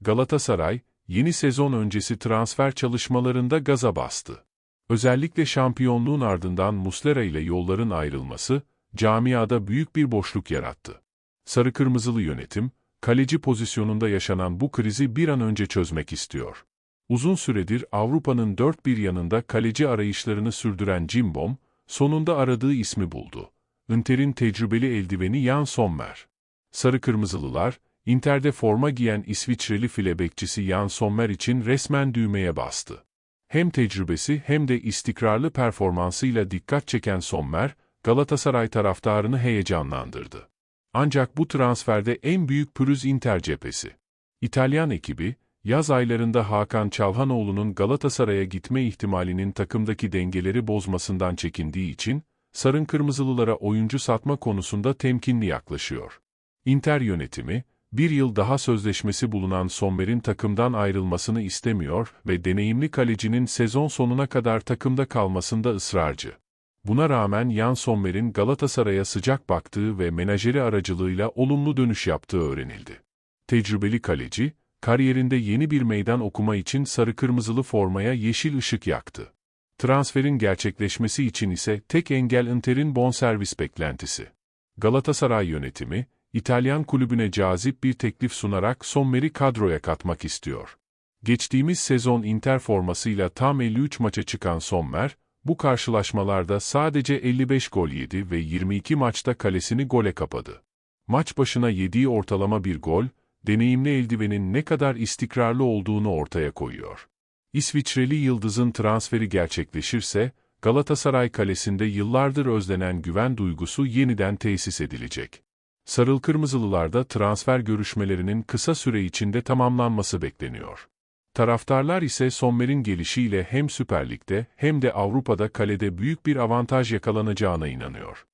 Galatasaray, yeni sezon öncesi transfer çalışmalarında gaza bastı. Özellikle şampiyonluğun ardından Muslera ile yolların ayrılması, camiada büyük bir boşluk yarattı. Sarı Kırmızılı yönetim, kaleci pozisyonunda yaşanan bu krizi bir an önce çözmek istiyor. Uzun süredir Avrupa'nın dört bir yanında kaleci arayışlarını sürdüren Cimbom, sonunda aradığı ismi buldu. Inter'in tecrübeli eldiveni Jan Sommer. Sarı Kırmızılılar, Inter'de forma giyen İsviçreli file bekçisi Jan Sommer için resmen düğmeye bastı. Hem tecrübesi hem de istikrarlı performansıyla dikkat çeken Sommer, Galatasaray taraftarını heyecanlandırdı. Ancak bu transferde en büyük pürüz Inter cephesi. İtalyan ekibi, yaz aylarında Hakan Çalhanoğlu'nun Galatasaray'a gitme ihtimalinin takımdaki dengeleri bozmasından çekindiği için, Sarın Kırmızılılara oyuncu satma konusunda temkinli yaklaşıyor. Inter yönetimi, bir yıl daha sözleşmesi bulunan Sommer'in takımdan ayrılmasını istemiyor ve deneyimli kalecinin sezon sonuna kadar takımda kalmasında ısrarcı. Buna rağmen Jan Sommer'in Galatasaray'a sıcak baktığı ve menajeri aracılığıyla olumlu dönüş yaptığı öğrenildi. Tecrübeli kaleci, kariyerinde yeni bir meydan okuma için sarı-kırmızılı formaya yeşil ışık yaktı. Transferin gerçekleşmesi için ise tek engel Inter'in bonservis beklentisi. Galatasaray yönetimi, İtalyan kulübüne cazip bir teklif sunarak Sommer'i kadroya katmak istiyor. Geçtiğimiz sezon Inter formasıyla tam 53 maça çıkan Sommer, bu karşılaşmalarda sadece 55 gol yedi ve 22 maçta kalesini gole kapadı. Maç başına yediği ortalama bir gol, deneyimli eldivenin ne kadar istikrarlı olduğunu ortaya koyuyor. İsviçreli Yıldız'ın transferi gerçekleşirse, Galatasaray kalesinde yıllardır özlenen güven duygusu yeniden tesis edilecek. Sarıl Kırmızılılarda transfer görüşmelerinin kısa süre içinde tamamlanması bekleniyor. Taraftarlar ise Sommer'in gelişiyle hem Süper Lig'de hem de Avrupa'da kalede büyük bir avantaj yakalanacağına inanıyor.